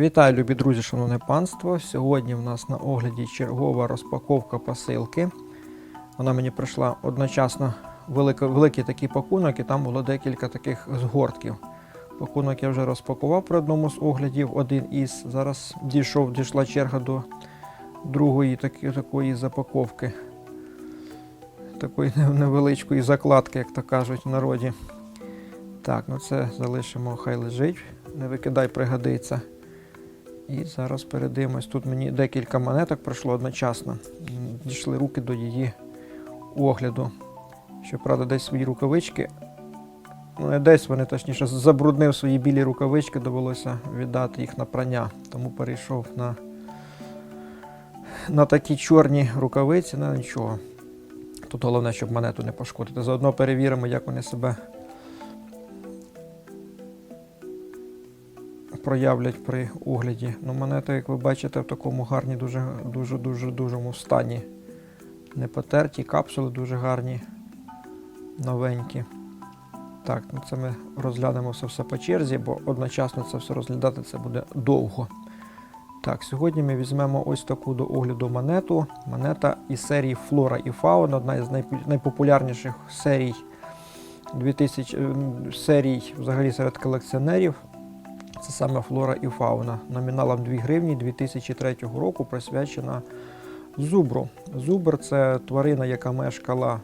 Вітаю, любі друзі, шановне панство. Сьогодні в нас на огляді чергова розпаковка посилки. Вона мені прийшла одночасно велика, великий такий пакунок, і там було декілька таких згортків. Пакунок я вже розпакував при одному з оглядів, один із. Зараз дійшов, дійшла черга до другої таки, такої запаковки. Такої невеличкої закладки, як то кажуть в народі. Так, ну це залишимо, хай лежить. Не викидай, пригодиться. І зараз передивимось. Тут мені декілька монеток пройшло одночасно. Дійшли руки до її огляду. Щоправда, десь свої рукавички. Ну, десь вони, точніше, забруднив свої білі рукавички, довелося віддати їх на прання. Тому перейшов на, на такі чорні рукавиці, ну нічого. Тут головне, щоб монету не пошкодити. Заодно перевіримо, як вони себе проявлять при огляді. Ну, монета, як ви бачите, в такому гарні, дуже дуже дуже стані. Не потерті, капсули дуже гарні, новенькі. Так, ну це ми розглянемо все, все по черзі, бо одночасно це все розглядати це буде довго. Так, сьогодні ми візьмемо ось таку до огляду монету. Монета із серії Flora і Fauna, одна із найпопулярніших серій 2000, е, серій взагалі серед колекціонерів. Це саме флора і фауна. Номіналом 2 гривні 2003 року присвячена зубру. Зубр це тварина, яка мешкала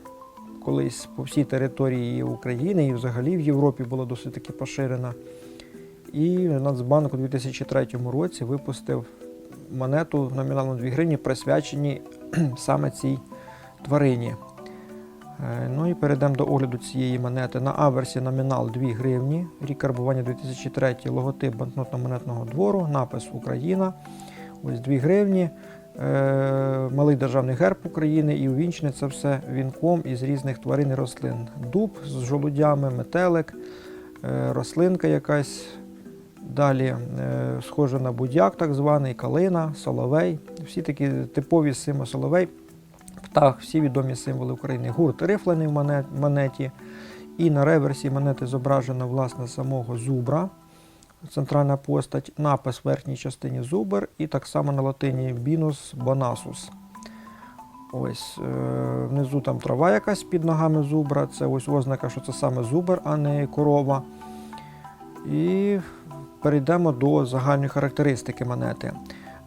колись по всій території України і взагалі в Європі була досить таки поширена. І Нацбанк у 2003 році випустив монету номіналом 2 гривні, присвячені саме цій тварині. Е, Ну і перейдемо до огляду цієї монети. На аверсі номінал 2 гривні, рік карбування 2003, логотип банкнотно-монетного двору, напис Україна. Ось 2 гривні, е, малий державний герб України і увінчене це все вінком із різних тварин і рослин. Дуб з жолудями, метелик, е, рослинка якась. Далі схоже на будяк, так званий, калина, соловей. Всі такі типові симо соловей птах, всі відомі символи України. Гурт рифлений в монеті. І на реверсі монети зображено власне самого зубра, центральна постать, напис в верхній частині зубр, і так само на латині бінус бонасус. Ось е, внизу там трава якась під ногами зубра. Це ось ознака, що це саме зубр, а не корова. І перейдемо до загальної характеристики монети.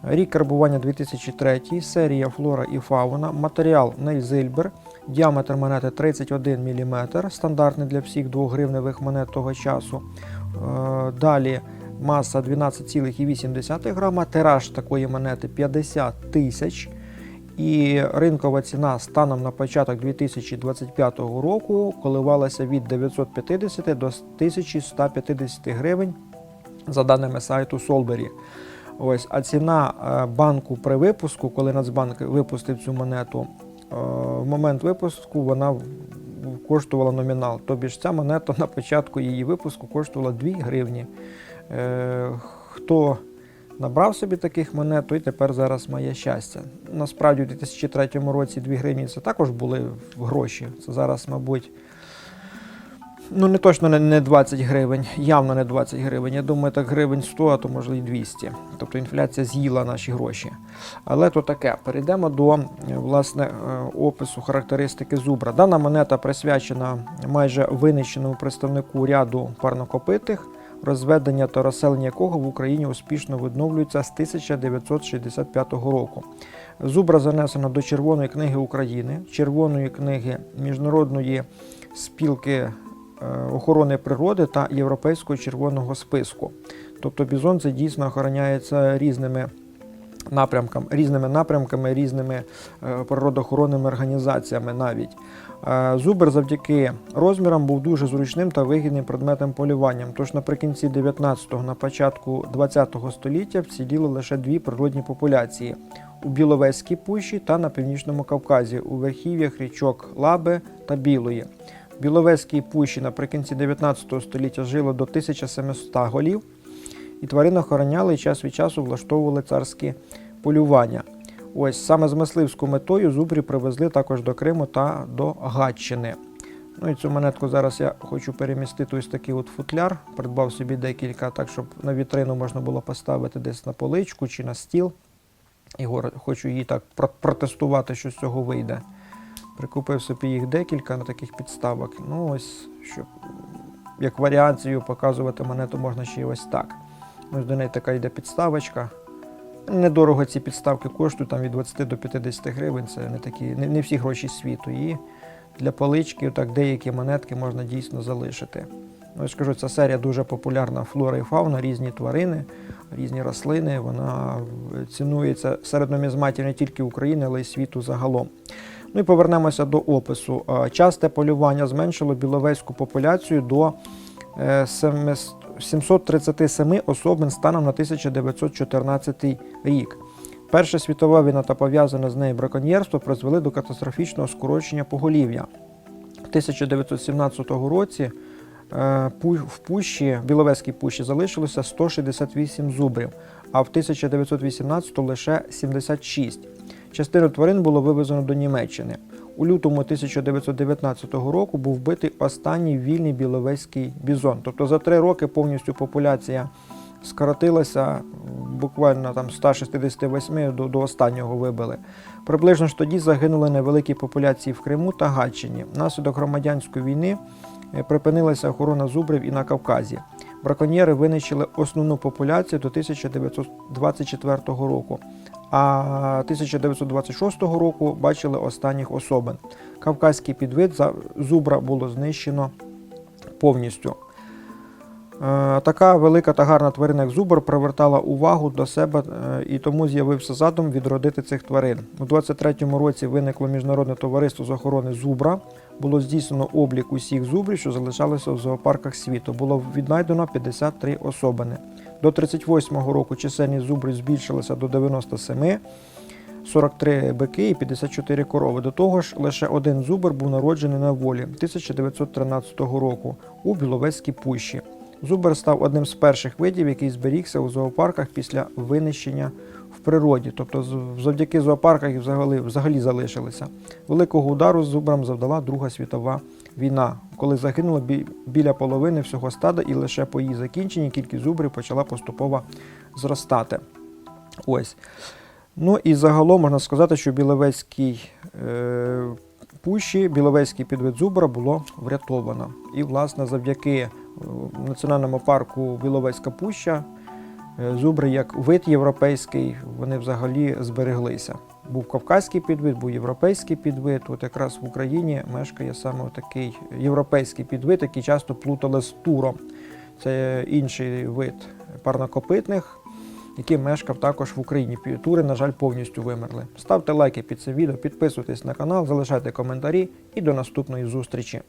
Рік карбування 2003, серія флора і фауна, матеріал Нейзильбер, діаметр монети 31 мм, стандартний для всіх 2 гривневих монет того часу. Е, Далі маса 12,8 грама, тираж такої монети 50 тисяч. І ринкова ціна станом на початок 2025 року коливалася від 950 до 1150 гривень за даними сайту Solberry. Ось, а ціна е, банку при випуску, коли Нацбанк випустив цю монету, е, в момент випуску вона коштувала номінал. Тобі ж ця монета на початку її випуску коштувала 2 гривні. Е, Хто набрав собі таких монет, той тепер зараз має щастя. Насправді у 2003 році 2 гривні це також були гроші. Це зараз, мабуть. Ну, не точно не- не 20 гривень, явно не 20 гривень. Я думаю, так гривень 100, а то може і 200. Тобто інфляція з'їла наші гроші. Але то таке. Перейдемо до власне е, опису характеристики зубра. Дана монета присвячена майже винищеному представнику ряду парнокопитих, розведення та розселення якого в Україні успішно відновлюється з 1965 року. Зубра занесено до Червоної книги України, Червоної книги Міжнародної спілки охорони природи та Європейського червоного списку. Тобто бізон це дійсно охороняється різними напрямками, різними напрямками, різними е, природоохоронними організаціями навіть. Е, Зубр завдяки розмірам був дуже зручним та вигідним предметом полювання. Тож наприкінці 19-го, на початку 20-го століття вціліли лише дві природні популяції у Біловезькій пущі та на північному Кавказі, у верхів'ях річок Лаби та Білої. Біловезькій пущі наприкінці 19 століття жило до 1700 голів, і тварин охороняли і час від часу влаштовували царські полювання. Ось саме з мисливською метою зубрі привезли також до Криму та до Гатчини. Ну і цю монетку зараз я хочу перемістити ось такий от футляр. Придбав собі декілька, так щоб на вітрину можна було поставити десь на поличку чи на стіл. І хочу її так протестувати, що з цього вийде. Прикупив собі їх декілька на таких підставок. Ну ось, щоб як варіацію показувати монету можна ще й ось так. Ось до неї така йде підставочка. Недорого ці підставки коштують там від 20 до 50 гривень. Це не такі, не, не всі гроші світу. І для полички так деякі монетки можна дійсно залишити. Ну, я ж кажу, ця серія дуже популярна флора і фауна, різні тварини, різні рослини. Вона цінується серед нумізматів не тільки України, але й світу загалом. Ну і повернемося до опису. Е, Часте полювання зменшило біловезьку популяцію до е, 700 737 особин станом на 1914 рік. Перша світова війна та пов'язане з нею браконьєрство призвели до катастрофічного скорочення поголів'я. В 1917 році е, в пущі, в Біловезькій пущі залишилося 168 зубрів, а в 1918 лише 76. Частину тварин було вивезено до Німеччини. У лютому 1919 року був вбитий останній вільний біловезький бізон. Тобто за три роки повністю популяція скоротилася буквально там з 168 до, до останнього вибили. Приблизно ж тоді загинули невеликі популяції в Криму та Гатчині. Внаслідок громадянської війни е, припинилася охорона зубрів і на Кавказі. Браконьєри винищили основну популяцію до 1924 року, а 1926 року бачили останніх особин. Кавказький підвид за- зубра було знищено повністю. Е, Така велика та гарна тварина, як зубр, привертала увагу до себе е, і тому з'явився задум відродити цих тварин. У 23-му році виникло міжнародне товариство з охорони зубра. Було здійснено облік усіх зубрів, що залишалися в зоопарках світу. Було віднайдено 53 особини. До 38-го року чисельність зубрів збільшилася до 97, 43 бики і 54 корови. До того ж, лише один зубр був народжений на волі 1913 року у Біловезькій пущі. Зубр став одним з перших видів, який зберігся у зоопарках після винищення в природі. Тобто завдяки зоопарках взагалі, взагалі залишилися. Великого удару зубрам завдала Друга світова війна, коли загинуло біля половини всього стада, і лише по її закінченні кількість зубрів почала поступово зростати. Ось. Ну і загалом можна сказати, що Біловецькій е, пущі Біловецький підвид зубра було врятовано. І, власне, завдяки е, Національному парку Біловецька пуща зубри як вид європейський, вони взагалі збереглися. Був кавказький підвид, був європейський підвид. От якраз в Україні мешкає саме такий європейський підвид, який часто плутали з туром. Це інший вид парнокопитних, який мешкав також в Україні. Тури, на жаль, повністю вимерли. Ставте лайки під це відео, підписуйтесь на канал, залишайте коментарі і до наступної зустрічі.